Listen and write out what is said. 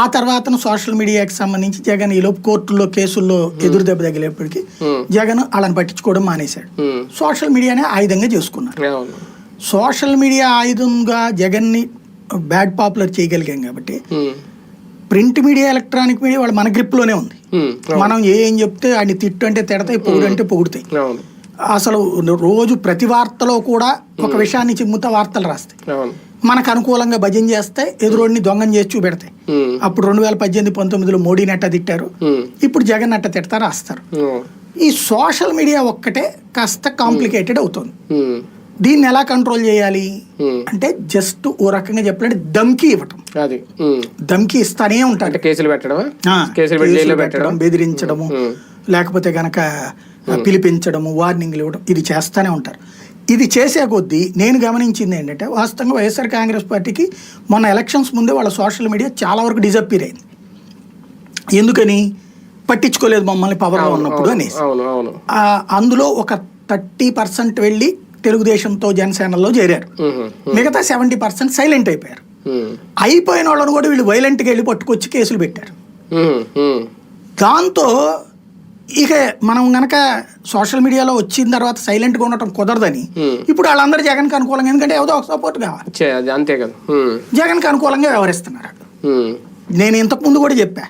ఆ తర్వాత సోషల్ మీడియాకి సంబంధించి జగన్ ఈలోపు కోర్టుల్లో కేసుల్లో ఎదురు దెబ్బ తగిలేప్పటికి. జగన్ వాళ్ళని పట్టించుకోవడం మానేశాడు. సోషల్ మీడియానే ఆయుధంగా చేసుకున్నారు అవును. సోషల్ మీడియా ఆయుధంగా జగన్ని బ్యాడ్ పాపులర్ చేయగలిగాం కాబట్టి ప్రింట్ మీడియా ఎలక్ట్రానిక్ మీడియా వాళ్ళు మన గ్రిప్లోనే ఉంది. మనం ఏం చెప్తే ఆయన తిట్టు అంటే తిడతాయి పొగుడు అంటే పొగుడుతాయి. అసలు రోజు ప్రతి వార్తలో కూడా ఒక విషయాన్ని చిమ్ముతా వార్తలు రాస్తాయి. మనకు అనుకూలంగా భజన చేస్తే ఎదురోడిని దొంగని చేసి చూపెడతాయి. అప్పుడు రెండు వేల పద్దెనిమిది పంతొమ్మిదిలో మోడీని అట్ట తిట్టారు. ఇప్పుడు జగన్ అట్ట తిడతా రాస్తారు. ఈ సోషల్ మీడియా ఒక్కటే కాస్త కాంప్లికేటెడ్ అవుతుంది. దీన్ని ఎలా కంట్రోల్ చేయాలి? అంటే జస్ట్ ఓ రకంగా చెప్పాలంటే దమ్కి ఇవ్వటం. అది. దమ్కి ఇస్తానే ఉంటాడు. కేసులు పెట్టడమా? ఆ, కేసులు పెట్టడం పెట్టడం. బెదిరించడము. లేకపోతే గనక పిలిపించడము వార్నింగ్లు ఇవ్వడం ఇది చేస్తానే ఉంటారు. ఇది చేసే కొద్దీ నేను గమనించింది ఏంటంటే వాస్తవంగా వైఎస్ఆర్ కాంగ్రెస్ పార్టీకి మొన్న ఎలక్షన్స్ ముందే వాళ్ళ సోషల్ మీడియా చాలా వరకు డిజప్పీర్ అయింది. ఎందుకని? పట్టించుకోలేదు మమ్మల్ని పవర్లో ఉన్నప్పుడు అనేసి. అందులో ఒక థర్టీ పర్సెంట్ వెళ్ళి తెలుగుదేశంతో జనసేనలో చేరారు. మిగతా సెవెంటీ పర్సెంట్ సైలెంట్ అయిపోయారు. అయిపోయిన వాళ్ళని కూడా వీళ్ళు వైలెంట్గా వెళ్ళి పట్టుకొచ్చి కేసులు పెట్టారు. దాంతో ఇక మనం గనక సోషల్ మీడియాలో వచ్చిన తర్వాత సైలెంట్గా ఉండటం కుదరదని. ఇప్పుడు వాళ్ళందరూ జగన్కి అనుకూలంగా ఎందుకంటే ఏదో ఒక సపోర్ట్ కావాలి. అంతే కదా. జగన్కి అనుకూలంగా వ్యవహరిస్తున్నారు. నేను ఇంతకు ముందు కూడా చెప్పా.